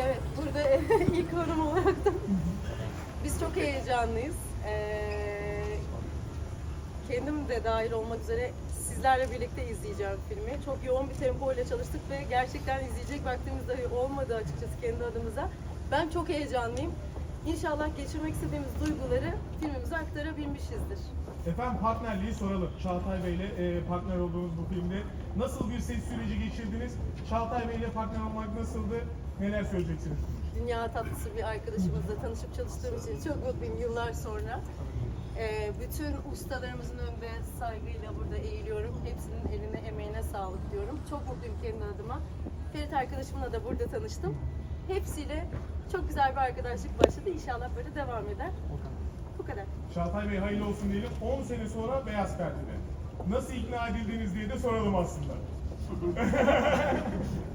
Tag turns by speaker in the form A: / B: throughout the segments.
A: evet, burada ilk hanım olarak da biz çok heyecanlıyız. Ee, kendim de dahil olmak üzere sizlerle birlikte izleyeceğim filmi. Çok yoğun bir tempo ile çalıştık ve gerçekten izleyecek vaktimiz dahi olmadı açıkçası kendi adımıza. Ben çok heyecanlıyım. İnşallah geçirmek istediğimiz duyguları filmimize aktarabilmişizdir.
B: Efendim partnerliği soralım. Çağatay Bey ile e, partner olduğunuz bu filmde nasıl bir set süreci geçirdiniz? Çağatay Bey ile partner olmak nasıldı? Neler söyleyeceksiniz?
A: dünya tatlısı bir arkadaşımızla tanışıp çalıştığım için çok mutluyum yıllar sonra. Ee, bütün ustalarımızın önünde saygıyla burada eğiliyorum. Hepsinin eline emeğine sağlık diyorum. Çok mutluyum kendi adıma. Ferit arkadaşımla da burada tanıştım. Hepsiyle çok güzel bir arkadaşlık başladı. İnşallah böyle devam eder. Bu kadar.
B: Çağatay Bey hayırlı olsun diyelim. 10 sene sonra Beyaz Perde'de. Nasıl ikna edildiniz diye de soralım aslında.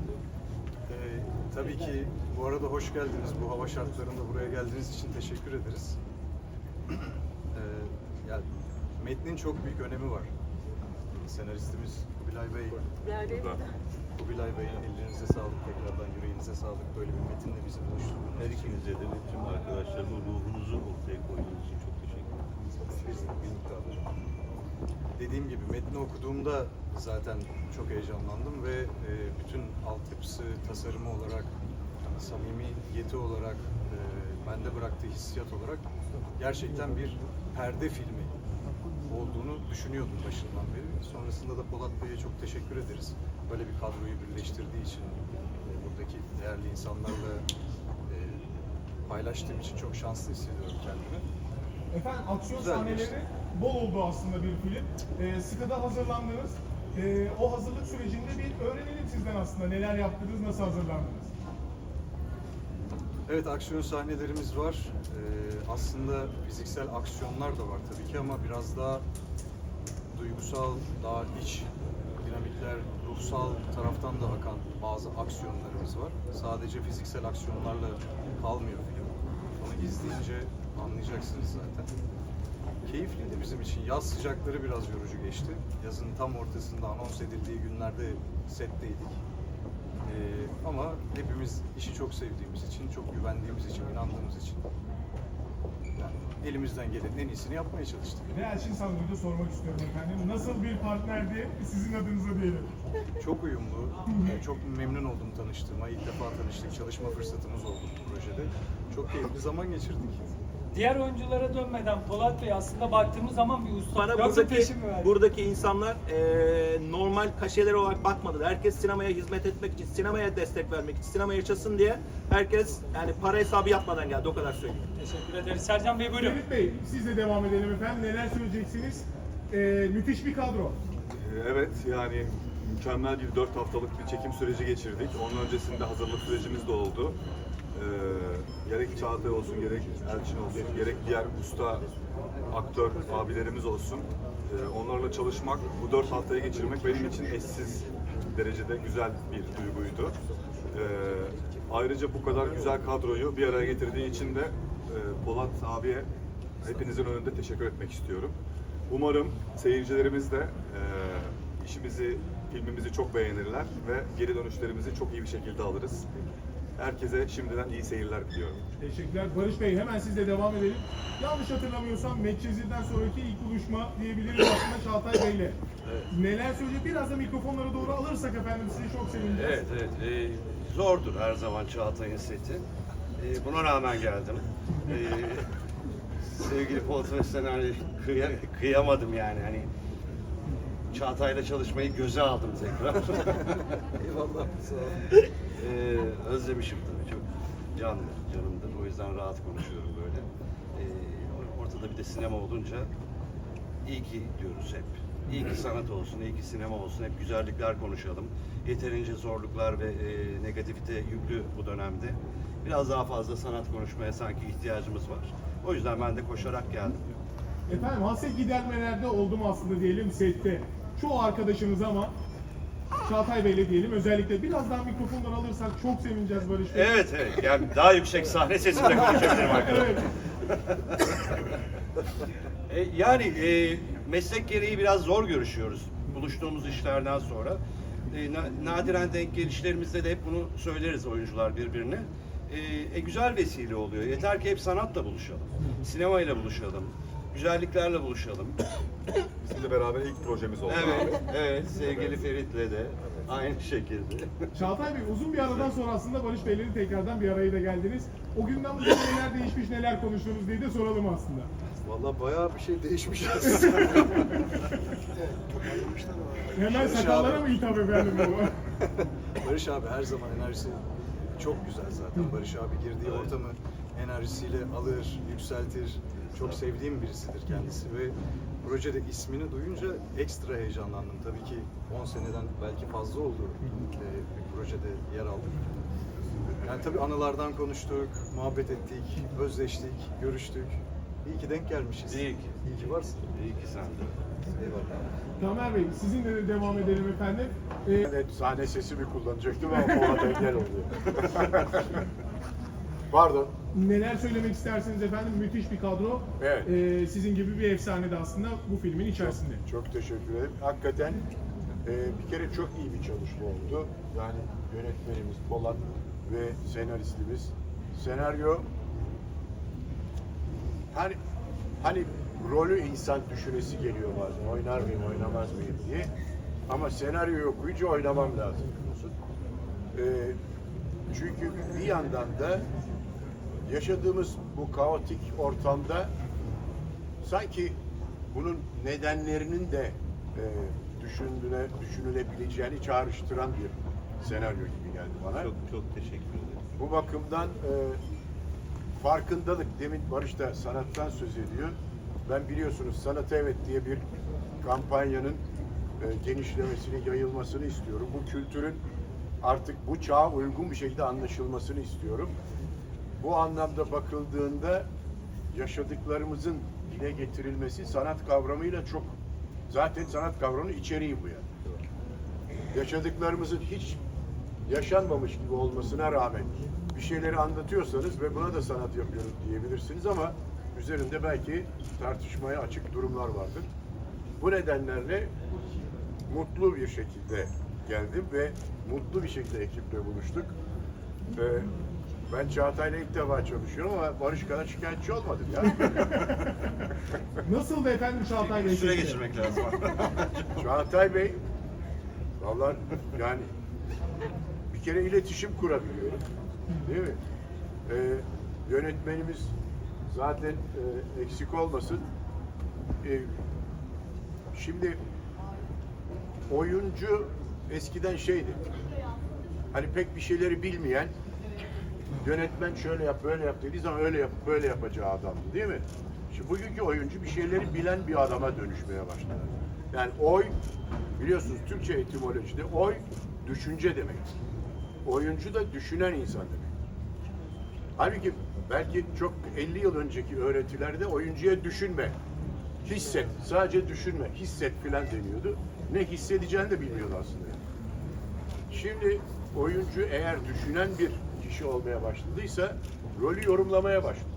C: Tabii ki bu arada hoş geldiniz. Bu hava şartlarında buraya geldiğiniz için teşekkür ederiz. Ee, yani metnin çok büyük önemi var. Senaristimiz Kubilay Bey,
A: Yani
C: Kubilay Bey ellerinize sağlık tekrardan yüreğinize sağlık. Böyle bir metinle bizi buluşturduğunuz
D: Her ikinize de ve tüm arkadaşlarıma ruhunuzu ortaya koyduğunuz için çok teşekkür ederim.
C: Dediğim gibi metni okuduğumda zaten çok heyecanlandım ve e, bütün altyapısı, tasarımı olarak, samimiyeti olarak, e, bende bıraktığı hissiyat olarak gerçekten bir perde filmi olduğunu düşünüyordum başından beri. Sonrasında da Polat Bey'e çok teşekkür ederiz. Böyle bir kadroyu birleştirdiği için, e, buradaki değerli insanlarla e, paylaştığım için çok şanslı hissediyorum kendimi.
B: Efendim aksiyon
C: Güzel
B: sahneleri. Bol oldu aslında bir film. Ee, sıkı da hazırlandınız. Ee, o hazırlık sürecinde bir öğrenelim sizden aslında. Neler yaptınız, nasıl hazırlandınız?
C: Evet aksiyon sahnelerimiz var. Ee, aslında fiziksel aksiyonlar da var tabii ki ama biraz daha duygusal, daha iç dinamikler, ruhsal taraftan da akan bazı aksiyonlarımız var. Sadece fiziksel aksiyonlarla kalmıyor film. Onu izleyince anlayacaksınız zaten. Keyifliydi bizim için. Yaz sıcakları biraz yorucu geçti. Yazın tam ortasında anons edildiği günlerde setteydik. Ee, ama hepimiz işi çok sevdiğimiz için, çok güvendiğimiz için, inandığımız için yani elimizden gelenin en iyisini yapmaya çalıştık.
B: Ve Elçin Sanlı'yı da sormak istiyorum efendim. Nasıl bir partnerdi sizin adınıza diyelim.
C: Çok uyumlu, e, çok memnun oldum tanıştığıma. İlk defa tanıştık, çalışma fırsatımız oldu bu projede. Çok keyifli zaman geçirdik.
E: Diğer oyunculara dönmeden Polat Bey aslında baktığımız zaman bir usta.
F: Bana
E: Yoksa
F: buradaki
E: peşin mi verdi?
F: buradaki insanlar eee, normal kaşeler olarak bakmadılar. Herkes sinemaya hizmet etmek için, sinemaya destek vermek için, sinema yaşasın diye herkes yani para hesabı yapmadan geldi. O kadar söyleyeyim.
E: Teşekkür ederiz. Sercan Bey buyurun.
B: Ferit Bey, siz de devam edelim efendim. Neler söyleyeceksiniz? Ee, müthiş bir kadro.
G: Evet yani mükemmel bir 4 haftalık bir çekim süreci geçirdik. Onun öncesinde hazırlık sürecimiz de oldu. Ee, gerek Çağatay olsun, gerek Elçin olsun, gerek diğer usta aktör abilerimiz olsun. Ee, onlarla çalışmak, bu 4 haftayı geçirmek benim için eşsiz derecede güzel bir duyguydu. Ee, ayrıca bu kadar güzel kadroyu bir araya getirdiği için de e, Polat abiye hepinizin önünde teşekkür etmek istiyorum. Umarım seyircilerimiz de e, işimizi, filmimizi çok beğenirler ve geri dönüşlerimizi çok iyi bir şekilde alırız. Herkese şimdiden iyi seyirler diliyorum.
B: Teşekkürler. Barış Bey hemen sizle devam edelim. Yanlış hatırlamıyorsam Medcezir'den sonraki ilk buluşma diyebiliriz aslında Çağatay Bey'le. Neler söyleyecek? Biraz da mikrofonlara doğru alırsak efendim sizi çok sevineceğiz.
D: Evet, evet. Ee, zordur her zaman Çağatay'ın seti. Ee, buna rağmen geldim. Ee, sevgili Polat kıya- kıyamadım yani hani Çağatay'la çalışmayı göze aldım tekrar.
C: Eyvallah, sağ olun.
D: Ee, özlemişim tabii çok canlı, canımdır. O yüzden rahat konuşuyorum böyle. Ee, ortada bir de sinema olunca iyi ki diyoruz hep. İyi ki sanat olsun, iyi ki sinema olsun. Hep güzellikler konuşalım. Yeterince zorluklar ve e, negatifite yüklü bu dönemde. Biraz daha fazla sanat konuşmaya sanki ihtiyacımız var. O yüzden ben de koşarak geldim.
B: Efendim hasret gidermelerde oldum aslında diyelim sette. Çoğu arkadaşımız ama Çağatay Bey'le diyelim özellikle biraz daha mikrofonları alırsak çok sevineceğiz Barış Bey.
D: Evet evet. Yani daha yüksek sahne sesinde konuşabilirim arkadaşlar.
B: Evet.
D: E, yani e, meslek gereği biraz zor görüşüyoruz buluştuğumuz işlerden sonra. E, na- nadiren denk gelişlerimizde de hep bunu söyleriz oyuncular birbirine. e, e, güzel vesile oluyor. Yeter ki hep sanatla buluşalım. Sinemayla buluşalım. Güzelliklerle buluşalım.
G: Bizim de beraber ilk projemiz oldu
D: Evet,
G: abi.
D: evet. Sevgili Ferit'le de aynı şekilde.
B: Çağatay Bey uzun bir aradan sonra aslında Barış Bey'le tekrardan bir araya da geldiniz. O günden bugüne neler değişmiş, neler konuştunuz diye de soralım aslında.
C: Valla bayağı bir şey değişmiş aslında.
B: Hemen
C: Barış
B: sakallara
C: abi.
B: mı hitap efendim bu?
C: Barış abi her zaman enerjisi çok güzel zaten. Barış abi girdiği ortamı enerjisiyle alır, yükseltir. Çok sevdiğim birisidir kendisi ve projede ismini duyunca ekstra heyecanlandım. Tabii ki 10 seneden belki fazla oldu e, bir projede yer aldık. Yani tabii anılardan konuştuk, muhabbet ettik, özleştik, görüştük. İyi ki denk gelmişiz.
D: İyi ki.
C: İyi ki varsın.
D: İyi ki sen de. Eyvallah.
B: Tamer Bey sizinle de devam edelim efendim. Ee,
H: Evet, sahne sesimi kullanacaktım ama ona engel oluyor. Pardon.
B: Neler söylemek istersiniz efendim? Müthiş bir kadro.
H: Evet.
B: Ee, sizin gibi bir efsane de aslında bu filmin içerisinde.
H: Çok teşekkür ederim. Hakikaten e, bir kere çok iyi bir çalışma oldu. Yani yönetmenimiz Polat ve senaristimiz. Senaryo hani hani rolü insan düşünesi geliyor bazen. Oynar mıyım, oynamaz mıyım diye. Ama senaryoyu okuyunca oynamam lazım diyorsun. E, çünkü bir yandan da yaşadığımız bu kaotik ortamda sanki bunun nedenlerinin de e, düşündüğüne, düşünülebileceğini çağrıştıran bir senaryo gibi geldi bana.
D: Çok çok teşekkür ederim.
H: Bu bakımdan e, farkındalık, demin Barış da sanattan söz ediyor. Ben biliyorsunuz Sanat Evet diye bir kampanyanın e, genişlemesini, yayılmasını istiyorum. Bu kültürün artık bu çağa uygun bir şekilde anlaşılmasını istiyorum. Bu anlamda bakıldığında yaşadıklarımızın dile getirilmesi sanat kavramıyla çok zaten sanat kavramının içeriği bu yani. Yaşadıklarımızın hiç yaşanmamış gibi olmasına rağmen bir şeyleri anlatıyorsanız ve buna da sanat yapıyoruz diyebilirsiniz ama üzerinde belki tartışmaya açık durumlar vardır. Bu nedenlerle mutlu bir şekilde geldim ve mutlu bir şekilde ekiple buluştuk. Ee, ben Çağatay'la ilk defa çalışıyorum ama Barış kadar şikayetçi olmadım ya.
B: Nasıl efendim Çağatay Bey?
D: Süre geçirmek lazım.
H: Çağatay Bey, vallahi yani bir kere iletişim kurabiliyorum. Değil mi? Ee, yönetmenimiz zaten e, eksik olmasın. Ee, şimdi oyuncu eskiden şeydi. Hani pek bir şeyleri bilmeyen yönetmen şöyle yap böyle yap dediği zaman öyle yap böyle yapacağı adamdı değil mi? Şimdi bugünkü oyuncu bir şeyleri bilen bir adama dönüşmeye başladı. Yani oy biliyorsunuz Türkçe etimolojide oy düşünce demek. Oyuncu da düşünen insan demek. Halbuki belki çok 50 yıl önceki öğretilerde oyuncuya düşünme, hisset, sadece düşünme, hisset filan deniyordu. Ne hissedeceğini de bilmiyordu aslında. Şimdi oyuncu eğer düşünen bir kişi olmaya başladıysa rolü yorumlamaya başladı.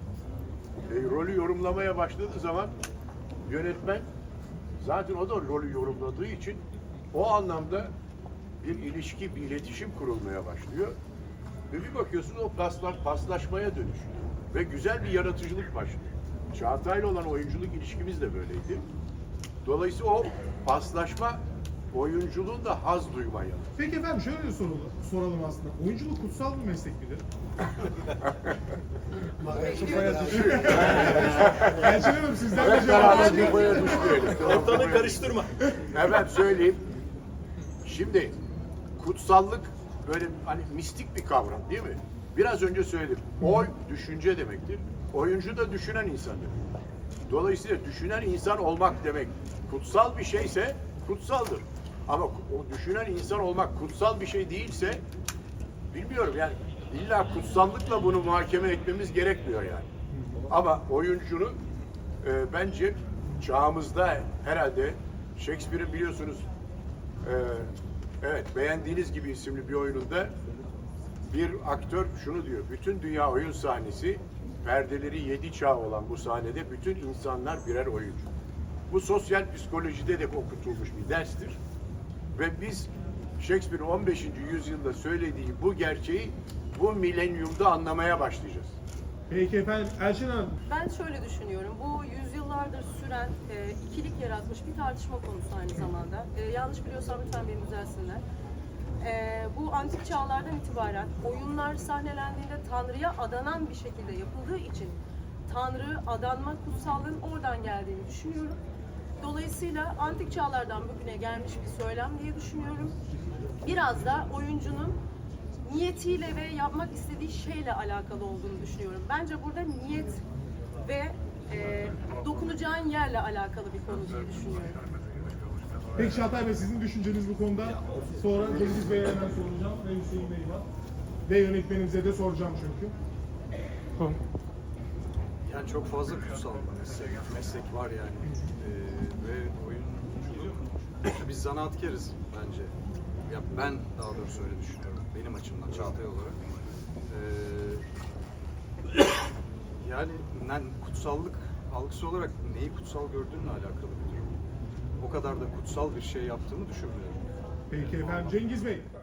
H: E, rolü yorumlamaya başladığı zaman yönetmen zaten o da rolü yorumladığı için o anlamda bir ilişki, bir iletişim kurulmaya başlıyor. Ve bir bakıyorsunuz o paslar paslaşmaya dönüşüyor. Ve güzel bir yaratıcılık başlıyor. Çağatay'la olan oyunculuk ilişkimiz de böyleydi. Dolayısıyla o paslaşma oyunculuğun da haz duymaya.
B: Peki efendim şöyle de soralım, soralım aslında. Oyunculuk kutsal bir meslek midir? Elçin Hanım sizden de
H: Hep
B: cevap
H: beraber düşmeyelim.
F: Ortalığı karıştırma.
H: Hemen söyleyeyim. Şimdi kutsallık böyle hani mistik bir kavram değil mi? Biraz önce söyledim. Oy düşünce demektir. Oyuncu da düşünen insan demek. Dolayısıyla düşünen insan olmak demek. Kutsal bir şeyse kutsaldır. Ama o düşünen insan olmak kutsal bir şey değilse bilmiyorum yani illa kutsallıkla bunu muhakeme etmemiz gerekmiyor yani. Ama oyuncunun e, bence çağımızda herhalde Shakespeare'in biliyorsunuz e, evet beğendiğiniz gibi isimli bir oyununda bir aktör şunu diyor. Bütün dünya oyun sahnesi perdeleri yedi çağ olan bu sahnede bütün insanlar birer oyuncu. Bu sosyal psikolojide de okutulmuş bir derstir. Ve biz Shakespeare'in 15. yüzyılda söylediği bu gerçeği bu milenyumda anlamaya başlayacağız.
B: Peki efendim Elçin Hanım.
A: Ben şöyle düşünüyorum. Bu yüzyıllardır süren e, ikilik yaratmış bir tartışma konusu aynı zamanda. E, yanlış biliyorsam lütfen beni düzelsinler. E, bu antik çağlardan itibaren oyunlar sahnelendiğinde Tanrı'ya adanan bir şekilde yapıldığı için Tanrı adanma kutsallığın oradan geldiğini düşünüyorum. Dolayısıyla antik çağlardan bugüne gelmiş bir söylem diye düşünüyorum. Biraz da oyuncunun niyetiyle ve yapmak istediği şeyle alakalı olduğunu düşünüyorum. Bence burada niyet ve e, dokunacağın yerle alakalı bir konu diye düşünüyorum.
B: Peki Çağatay Bey sizin düşünceniz bu konuda? Sonra Cengiz Bey'e hemen soracağım ve Hüseyin Bey var. Ve yönetmenimize de soracağım çünkü.
C: Yani çok fazla kutsal bir meslek, meslek var yani. Ee, ve oyunculuk, biz zanaatkarız bence. Ya ben daha doğrusu öyle düşünüyorum. Benim açımdan Çağatay olarak. Ee, yani ben kutsallık algısı olarak neyi kutsal gördüğünle alakalı bir durum. O kadar da kutsal bir şey yaptığımı düşünmüyorum.
B: Peki efendim Cengiz Bey.